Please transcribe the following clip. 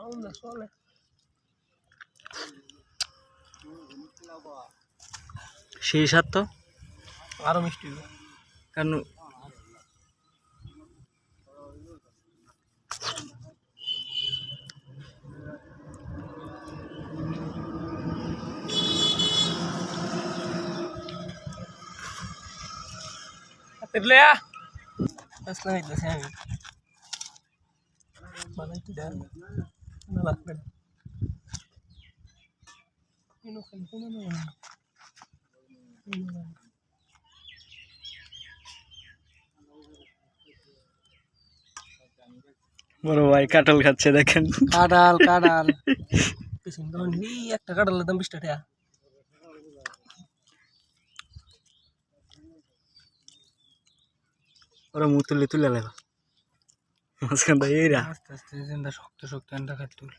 Aonde sole? সেই স্বাদ তো আরো মিষ্টি কেন এলে আসল এটা সামনে বানাই কি ডাল انا রাখবেন কি নো খেলবো না বড় ভাই কাটল খাচ্ছে দেখেন আডাল কানাল কি গন্ডী একটা কাটাল দম বিস্টা ওরা মুখ তুলে তুলে লাগা মাঝখানটা এইরা আস্তে আস্তে শক্ত শক্ত এনটা খাত তুলে